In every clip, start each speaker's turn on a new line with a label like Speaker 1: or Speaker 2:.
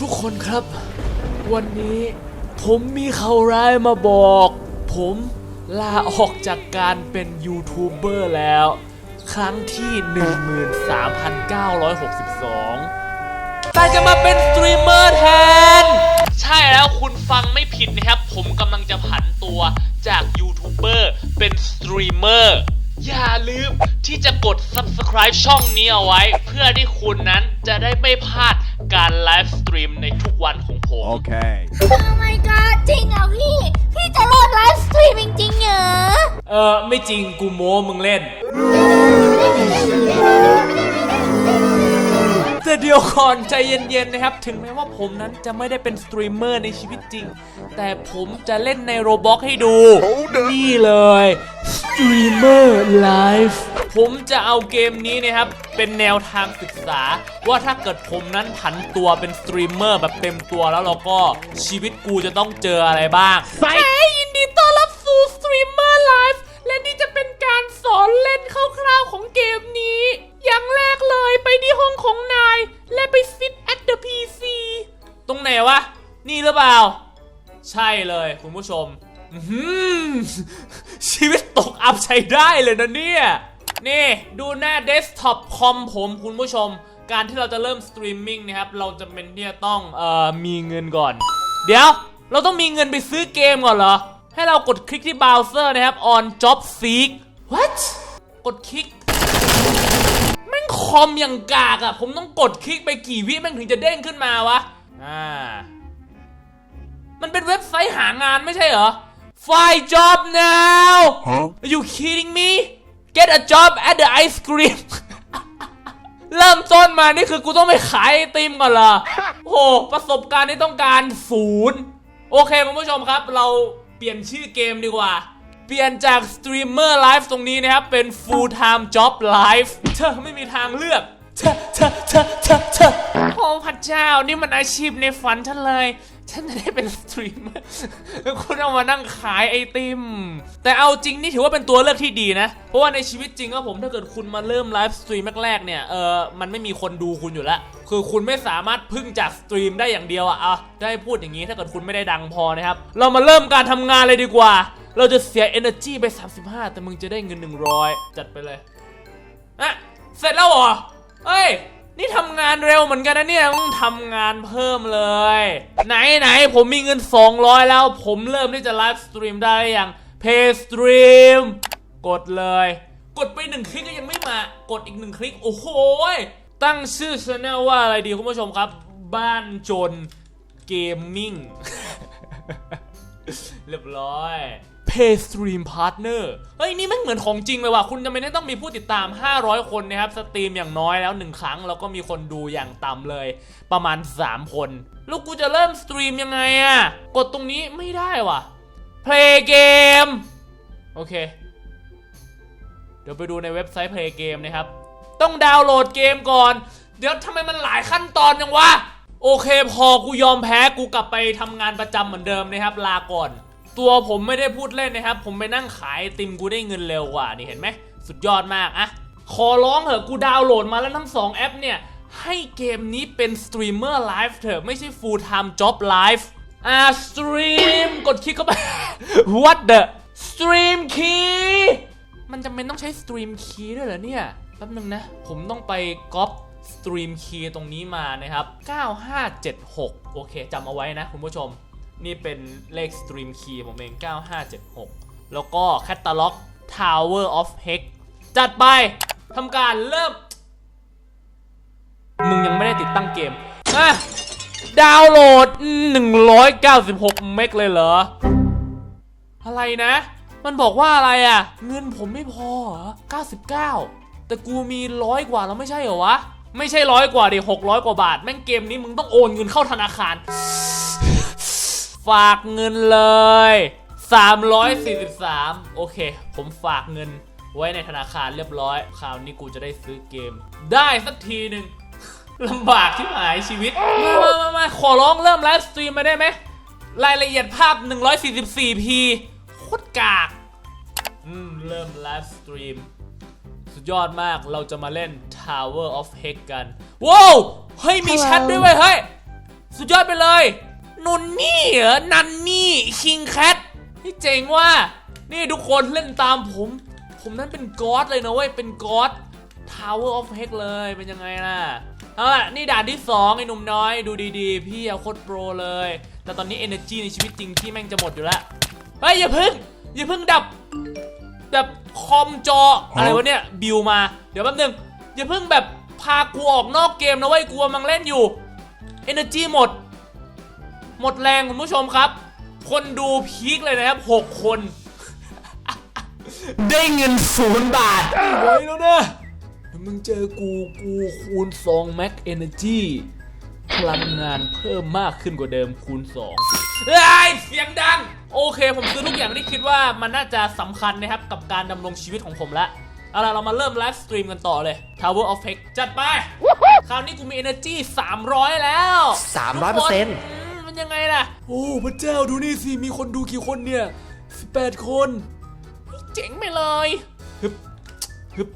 Speaker 1: ทุกคนครับ วันนี้ผมมีข่าวร้ายมาบอก ผมลาออกจากการเป็นยูทูบเบอร์แล้ว ครั้งที่ 13,962 แต่จะมาเป็นสตรีมเมอร์แทน ใช่แล้วคุณฟังไม่ผิดนะครับ ผมกำลังจะผันตัวจากยูทูบเบอร์เป็นสตรีมเมอร์อย่าลืมที่จะกด subscribe ช่องนี้เอาไว้ เพื่อที่คุณนั้นจะได้ไม่พลาด การไลฟ์สตรีมในทุกวันของผม
Speaker 2: Okay.
Speaker 3: โอ้ my god จริงเหรอพี่ พี่จะเลิกไลฟ์สตรีมจริงๆเหรอ
Speaker 1: เออไม่จริงกูโม้มึงเล่นแต่ เดี๋ยวก่อนใจเย็นๆนะครับ ถึงแม้ว่าผมนั้นจะไม่ได้เป็นสตรีมเมอร์ในชีวิตจริง แต่ผมจะเล่นในโรบ็อกให้ดู นี่เลยสตรีมเมอร์ไลฟ์ผมจะเอาเกมนี้นะครับ เป็นแนวทางศึกษา ว่าถ้าเกิดผมนั้นผันตัวเป็นสตรีมเมอร์แบบเต็มตัวแล้วเราก็ชีวิตกูจะต้องเจออะไรบ้างเฮ้ ล่า ใช่เลยคุณผู้ชมชีวิตตกอัพใช้ได้เลยนะเนี่ย นี่ ดูหน้าเดสก์ท็อปคอมผมคุณผู้ชม การที่เราจะเริ่มสตรีมมิ่งนะครับ เราจะเป็นที่จะต้องเอ่อมีเงินก่อน เดี๋ยว เราต้องมีเงินไปซื้อเกมก่อนเหรอ ให้เรากดคลิกที่ browser นะครับ on job seek what กดคลิกแม่งคอมอย่างกากอะผมต้องกดคลิกไปกี่วิแม่งถึงจะเด้งขึ้นมาวะ อ่า มันเป็นเว็บไซต์หางานไม่ใช่เหรอ Find job now
Speaker 2: Huh?
Speaker 1: Are you kidding me Get a job at the ice cream เริ่มต้นมานี่คือกูต้องไปขายไอติมก่อนเหรอโอ้โหประสบการณ์ที่ต้องการศูนย์โอเคคุณผู้ชมครับ เราเปลี่ยนชื่อเกมดีกว่า เปลี่ยนจากสตรีมเมอร์ไลฟ์ตรงนี้นะครับ เป็น full time job life เธอไม่มีทางเลือก เธอเธอเธอเธอเธอโอ้พระเจ้านี่มันอาชีพในฝันฉันเลย ฉันจะได้เป็นสตรีมเมอร์คุณเอามานั่งขายไอติม แต่เอาจริงนี่ถือว่าเป็นตัวเลือกที่ดีนะ เพราะว่าในชีวิตจริงก็ผมถ้าเกิดคุณมาเริ่มไลฟ์สตรีมแรกๆเนี่ยเออมันไม่มีคนดูคุณอยู่แล้ว คือคุณไม่สามารถพึ่งจากสตรีมได้อย่างเดียวอะอะได้พูดอย่างนี้ถ้าเกิดคุณไม่ได้ดังพอนะครับ เรามาเริ่มการทำงานเลยดีกว่า เราจะเสีย energy ไป 35 แต่มึงจะได้เงิน 100 จัดไปเลยอะเสร็จแล้วเหรอ เอ้ย นี่ทำงานเร็วเหมือนกันนะเนี่ยต้องทำงานเพิ่มเลย ไหนไหนผมมีเงิน 200 แล้ว ผมเริ่มที่จะไลฟ์สตรีมได้หรือยัง Pay Stream กดเลย กดไปหนึ่งคลิกก็ยังไม่มา กดอีกหนึ่งคลิก โอ้โหตั้งชื่อช anel ว่าอะไรดีคุณผู้ชมครับ บ้านจนเกมมิ่ง เรียบร้อย Pay Stream Partner เฮ้ย นี่ม่งเหมือนของจริงเลยว่ะ คุณจำเป็นที่ต้องมีผู้ติดตาม 500 คนนะครับ สตรีมอย่างน้อยแล้ว 1 ครั้ง แล้วก็มีคนดูอย่างต่ำเลย ประมาณ 3 คนล้วกูจะเริ่มสตรีมยังไงอะกดตรงนี้ไม่ได้ว่ะ Play Game โอเค เดี๋ยวไปดูในเว็บไซต์ Play Game นะครับ ต้องดาวน์โหลดเกมก่อน เดี๋ยวทำไมมันหลายขั้นตอนยังวะ โอเคพอกูยอมแพ้กูกลับไปทำงานประจำเหมือนเดิมนะครับ ลาก่อน ตัวผมไม่ได้พูดเล่นนะครับ ผมไปนั่งขายติมกูได้เงินเร็วกว่านี่เห็นไหมสุดยอดมากอะขอร้องเถอะกูดาวน์โหลดมาแล้วทั้งสองแอปเนี่ย ให้เกมนี้เป็นสตรีมเมอร์ไลฟ์เถอะไม่ใช่ full time job life อ่าสตรีมกดคลิกเข้าไป what the stream key มันจำเป็นต้องใช้สตรีมคีย์ด้วยเหรอเนี่ยแป๊บนึงนะ ผมต้องไปก๊อปสตรีมคีย์ตรงนี้มานะครับ 9576 โอเคจำเอาไว้นะคุณผู้ชม นี่เป็นเลขสตรีมคีย์ผมเอง 9576 แล้วก็แคตตาล็อก Tower of Hex จัดไปทำการเริ่ม มึงยังไม่ได้ติดตั้งเกมอะดาวน์โหลด 196 เมกเลยเหรอ อะไรนะ มันบอกว่าอะไรอะ เงินผมไม่พอเหรอ 99 แต่กูมีร้อยกว่าแล้วไม่ใช่เหรอวะ ไม่ใช่ร้อยกว่าดิ600 กว่าบาท แม่งเกมนี้มึงต้องโอนเงินเข้าธนาคาร ฝากเงินเลย 343 โอเค ผมฝากเงินไว้ในธนาคารเรียบร้อย คราวนี้กูจะได้ซื้อเกม ได้สักทีหนึ่งลำบากที่หายชีวิต มามามามาขอร้องเริ่มไลฟ์สตรีมมาได้ไหม รายละเอียดภาพ 144p โคตรกาก อืม เริ่มไลฟ์สตรีม สุดยอดมาก เราจะมาเล่น Tower of Hex กัน ว้าว เฮ้ย มีแชทด้วยเว้ย เฮ้ย สุดยอดไปเลย นนนี่เหรอ นันนี่ คิงแคทนี่เจ๋งว่า นี่ทุกคนเล่นตามผม ผมนั้นเป็นก๊อดเลยนะเว้ย เป็นก๊อด Tower of Hex เลย เป็นยังไงล่ะ เอาล่ะ นี่ด่านที่ 2 ไอ้หนุ่มน้อย ดูดีๆ พี่เอาโคตรโปรเลย แต่ตอนนี้ Energy ในชีวิตจริงที่แม่งจะหมดอยู่แล้ว เฮ้ย อย่าพึ่ง อย่าพึ่งดับ แบบคอมจอ อะไรวะเนี่ย บิวมา เดี๋ยวแป๊บนึง อย่าเพิ่งแบบพากูออกนอกเกมนะเว้ย กูกำลังเล่นอยู่ Energy หมด หมดแรงคุณผู้ชมครับ คนดูพีคเลยนะครับ 6 คน
Speaker 2: ได้เงินศูนย์บาท
Speaker 1: ไว้แล้วนะเดี๋ยวมึงเจอกูกูคูณ2 Max Energy พลังงานเพิ่มมากขึ้นกว่าเดิมคูณ2เฮ้ยเสียงดัง โอเค ผมซื้อทุกอย่างที่คิดว่ามันน่าจะสำคัญนะครับ กับการดำรงชีวิตของผมละเอาล่ะ เรามาเริ่มไลฟ์สตรีมกันต่อเลย Tower of Hex จัดไป คราวนี้กูมี Energy 300 แล้ว
Speaker 2: 300%
Speaker 1: ทุกคนอืมมันยังไงล่ะ โอ้พระเจ้าดูนี่สิ มีคนดูกี่คนเนี่ย 18 คนเฮ้ยเจ๋งไปเลยฮึบฮึบ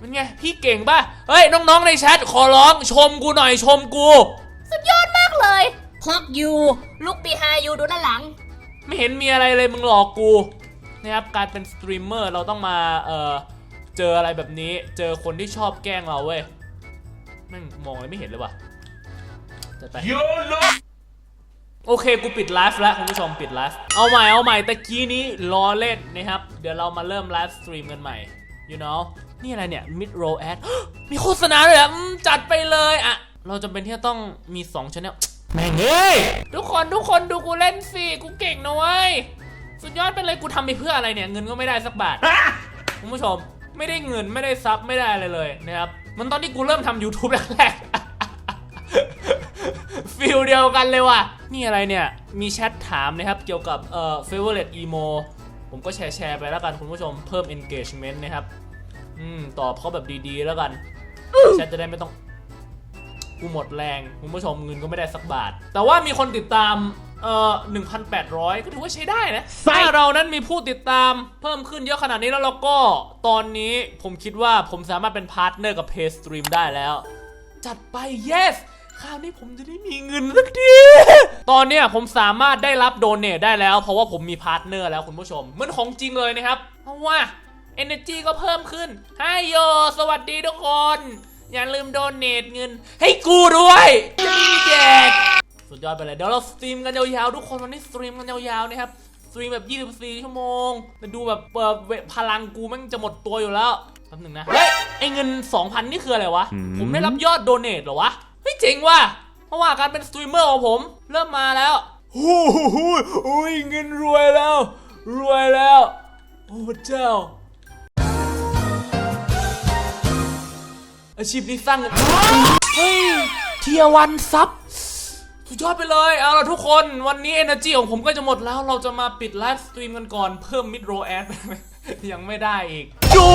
Speaker 1: มันไง พี่เก่งป่ะ เฮ้ย น้องๆในแชทขอร้องชมกูหน่อยชมกู
Speaker 3: สุดยอดมากเลยฮอกยูลุกปีฮายูดูด้านหลัง
Speaker 1: ไม่เห็นมีอะไรเลยมึงหลอกกูนะครับการเป็นสตรีมเมอร์เราต้องมาเอ่อเจออะไรแบบนี้ เจอคนที่ชอบแกล้งเราเว้ยแม่งมองอะไรไม่เห็นเลยว่ะจัดไป โอเค กูปิดไลฟ์แล้วคุณผู้ชมปิดไลฟ์เอาใหม่เอาใหม่ตะกี้นี้ล้อเล่นนะครับ เดี๋ยวเรามาเริ่มไลฟ์สตรีมกันใหม่ you know นี่อะไรเนี่ย mid roll ad มีโฆษณาด้วยเหรออืมจัดไปเลยอะเราจำเป็นที่จะต้องมี2 channel
Speaker 2: แม่งเอ้ย
Speaker 1: ทุกคนทุกคนดูกูเล่นสิกูเก่งนะเว้ยสุดยอดไปเลยกูทำไปเพื่ออะไรเนี่ย เงินก็ไม่ได้สักบาทคุณผู้ชมไม่ได้เงินไม่ได้ซับไม่ได้อะไรเลยนะครับมันตอนที่กูเริ่มทำ YouTube แรกๆ ฟิลเดียวกันเลยว่ะ นี่อะไรเนี่ย มีแชทถามนะครับ เกี่ยวกับเอ่อ favorite emo ผมก็แชร์แชร์ไปแล้วกันคุณผู้ชมเพิ่ม engagement นะครับ อืม ตอบเขาแบบดีๆแล้วกัน แชทจะได้ไม่ต้อง กูหมดแรง คุณผู้ชมเงินก็ไม่ได้สักบาท แต่ว่ามีคนติดตามเอ่อ1,800 ก็ถือว่าใช้ได้นะ ถ้าเรานั้นมีผู้ติดตามเพิ่มขึ้นเยอะขนาดนี้แล้วเราก็ตอนนี้ผมคิดว่าผมสามารถเป็นพาร์ทเนอร์กับ Paystream ได้แล้ว จัดไป yes คราวนี้ผมจะได้มีเงินสักที ตอนเนี้ยผมสามารถได้รับโดเน a ได้แล้ว เพราะว่าผมมีพาร์ทเนอร์แล้วคุณผู้ชมเหมือนของจริงเลยนะครับ เพราะว่า Energy ก็เพิ่มขึ้นให้โย สวัสดีทุกคน อย่าลืมโดเน a เงิน ให้กูด้วยจะมีแจกสุดยอดไปเลยเดี๋ยวเราสตรีมกันยาวๆทุกคนวันนี้สตรีมกันยาวๆนะครับสตรีมแบบ 24 ชั่วโมงแต่ดูแบบเปิดเวพลังกูแม่งจะหมดตัวอยู่แล้วแป๊บหนึงนะ เฮ้ย ไอเงิน 2,000 นี่คืออะไรวะ ผมได้รับยอดโดเน a เหรอวะ เฮ้ยเจ๋งว่ะเพราะว่าการเป็นสตรีมเมอร์ของผม เริ่มมาแล้วโอ้โหโอ้ยเงินรวยแล้ว รวยแล้ว โอ้พระเจ้า อาชีพนี้สร้างเงินเฮ้ยเทียวันซับสุดยอดไปเลย เอาล่ะทุกคนวันนี้ Energy ของผมก็จะหมดแล้วเราจะมาปิดไลฟ์สตรีมกันก่อนเพิ่มมิดโรแอดยังไม่ได้อีกจู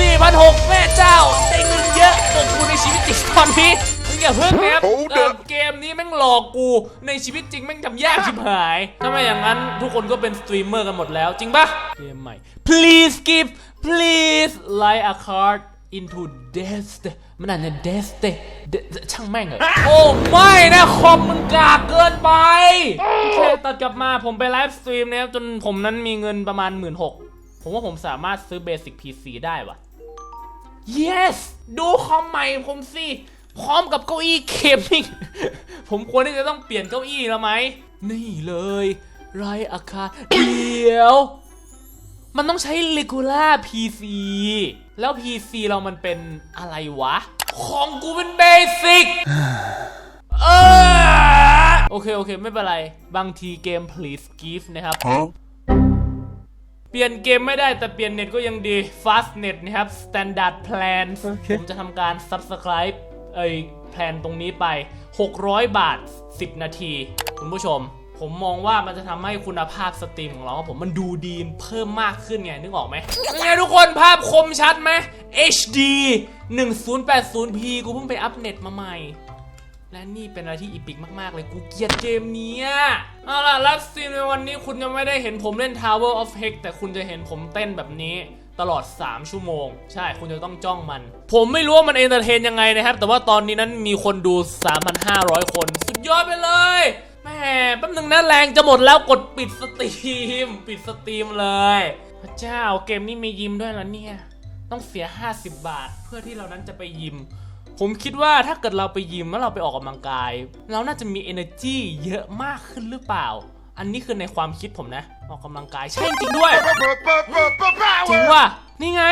Speaker 1: 4,600แม่เจ้าได้เงินเยอะกว่ากูในชีวิตจริงตอนนี้ อย่าเพิ่งนะครับ
Speaker 2: Hold
Speaker 1: เอ่อ
Speaker 2: up
Speaker 1: เกมนี้แม่งหลอกกู ในชีวิตจริงแม่งทำยากชิบหายถ้าไม่อย่างนั้นทุกคนก็เป็นสตรีมเมอร์กันหมดแล้วจริงปะเกมใหม่ please give please like a card into death มันอ่านเนี่ย death เดช่างแม่งเหอะโอ้ไม่นะคอมมึงกากเกินไปโอเคตัดกลับมาผมไปไลฟ์สตรีมนะครับจนผมนั้นมีเงินประมาณ 1 6ื่นผมว่าผมสามารถซื้อเบสิก PC ได้วะ yes ดูคอมใหม่ผมสิ พร้อมกับเก้าอี้เกมมิ่งผมควรที่จะต้องเปลี่ยนเก้าอี้แล้วไหม นี่เลย ไรอาคาเดี๋ยว มันต้องใช้ regular PC แล้ว PC เรามันเป็นอะไรวะ ของกูเป็นเบสิกเออโอเค โอเค ไม่เป็นไร บางทีเกม please give นะครับ เปลี่ยนเกมไม่ได้แต่เปลี่ยนเน็ตก็ยังดี fast net นะครับ standard plan ผมจะทำการ subscribe เอ้แพลนตรงนี้ไป 600 บาท 10 นาที คุณผู้ชม ผมมองว่ามันจะทำให้คุณภาพสตรีมของเราผมมันดูดีเพิ่มมากขึ้นไงนึกออกไหมยังไงทุกคนภาพคมชัดไหม HD 1080p กูเพิ่งไปอัปเน็ตมาใหม่และนี่เป็นอะไรที่อีพิกมาก ๆ เลยกูเกลียดเกมเนี้ยเอาล่ะไลฟ์สตรีมในวันนี้คุณจะไม่ได้เห็นผมเล่น Tower of Hex แต่คุณจะเห็นผมเต้นแบบนี้ ตลอด 3 ชั่วโมง ใช่ คุณจะต้องจ้องมัน ผมไม่รู้ว่ามันเอนเตอร์เทนยังไงนะครับ แต่ว่าตอนนี้นั้นมีคนดู 3,500 คน สุดยอดไปเลยแหมแป๊บนึงนะแรงจะหมดแล้วกดปิดสตรีม ปิดสตรีมเลย พระเจ้าเกมนี้มียิมด้วยเหรอเนี่ย ต้องเสีย 50 บาท เพื่อที่เรานั้นจะไปยิม ผมคิดว่าถ้าเกิดเราไปยิมแล้วเราไปออกกำลังกาย เราน่าจะมี energy เยอะมากขึ้นหรือเปล่า อันนี้คือในความคิดผมนะ ออกกำลังกายใช่จริงด้วยจริงว่านี่ไง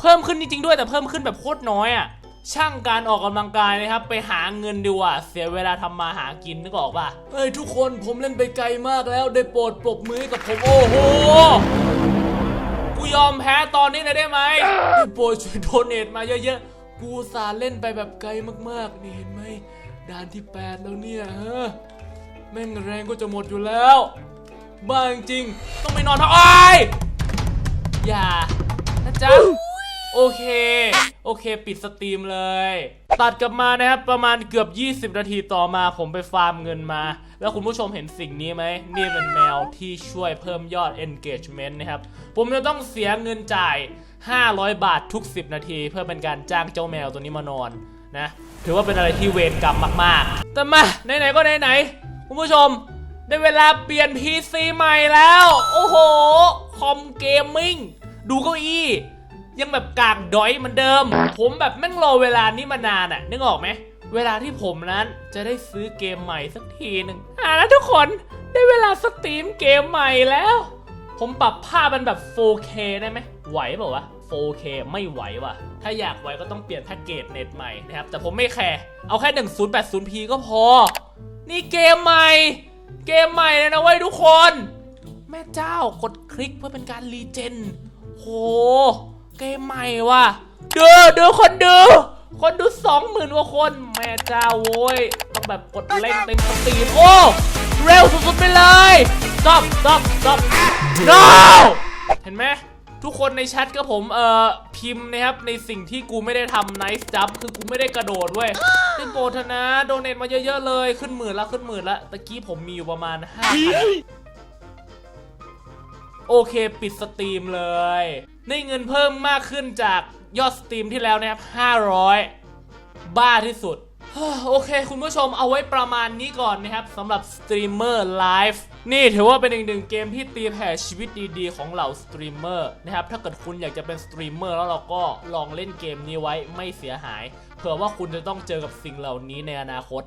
Speaker 1: เพิ่มขึ้นจริงๆด้วยแต่เพิ่มขึ้นแบบโคตรน้อยอะ่ะช่างการออกกำลังกายนะครับ ไปหาเงินดีกว่า เสียเวลาทำมาหากินนึกออกป่ะเฮ้ยทุกคนผมเล่นไปไกลมากแล้ว ได้โปรดปรบมือให้กับผมโอ้โหกูยอมแพ้ตอนนี้เลยได้ไหมได้โปรดช่วยโดเนทมาเยอะๆกูสาเล่นไปแบบไกลมากๆนี่เห็นไหมด่านที่ 8 แล้วเนี่ยฮะ แม่งแรงก็จะหมดอยู่แล้ว บ้าจริงๆต้องไปนอนพักอ้ายอย่านะจ๊ะ โอเค โอเค ปิดสตรีมเลย ตัดกลับมานะครับ ประมาณเกือบ 20 นาทีต่อมาผมไปฟาร์มเงินมา แล้วคุณผู้ชมเห็นสิ่งนี้ไหม นี่เป็นแมวที่ช่วยเพิ่มยอด engagement นะครับ ผมจะต้องเสียเงินจ่าย 500 บาททุก 10 นาที เพื่อเป็นการจ้างเจ้าแมวตัวนี้มานอนนะ ถือว่าเป็นอะไรที่เวรกรรมมาก ๆ แต่มาไหนๆก็ไหนๆ คุณผู้ชม ได้เวลาเปลี่ยน PC ใหม่แล้ว โอ้โห คอมเกมมิ่ง ดูเก้าอี้ ยังแบบกากดอยเหมือนเดิม ผมแบบแม่งรอเวลานี้มานานอะนึกออกไหม เวลาที่ผมนั้นจะได้ซื้อเกมใหม่สักทีหนึ่งอ่าแล้วทุกคนได้เวลาสตรีมเกมใหม่แล้ว ผมปรับภาพมันแบบ 4K ได้ไหมไหวเปล่าวะ 4K ไม่ไหวว่ะ ถ้าอยากไหวก็ต้องเปลี่ยนแพ็กเกจเน็ตใหม่นะครับ แต่ผมไม่แคร์ เอาแค่ 1080p ก็พอ นี่เกมใหม่ เกมใหม่เลยนะเว้ยทุกคน แม่เจ้ากดคลิกเพื่อเป็นการรีเจนโห เกมใหม่ว่ะดูดูคนดู คนดูสองหมื่นกว่าคน แม่เจ้าโว้ยต้องแบบกดเล่งเต็มสตรีมโอ้เร็วสุดๆไปเลย stop stop stop no เห็นไหม ทุกคนในแชทก็ผมเอ่อพิมพ์นะครับในสิ่งที่กูไม่ได้ทำ nice job คือกูไม่ได้กระโดดเว้ยได้โปรดเถอะนะโดเนทมาเยอะๆเลยขึ้นหมื่นแล้วขึ้นหมื่นแล้วตะกี้ผมมีอยู่ประมาณ5 0 0โอเคปิดสตรีมเลยได้เงินเพิ่มมากขึ้นจากยอดสตรีมที่แล้วนะครับ500 บ้าที่สุด โอเค คุณผู้ชมเอาไว้ประมาณนี้ก่อนนะครับสำหรับสตรีมเมอร์ไลฟ์ นี่ถือว่าเป็นอีกหนึ่งเกมที่ตีแผ่ชีวิตดีๆ ของเหล่าสตรีมเมอร์นะครับ ถ้าเกิดคุณอยากจะเป็นสตรีมเมอร์แล้วเราก็ลองเล่นเกมนี้ไว้ไม่เสียหาย เผื่อว่าคุณจะต้องเจอกับสิ่งเหล่านี้ในอนาคต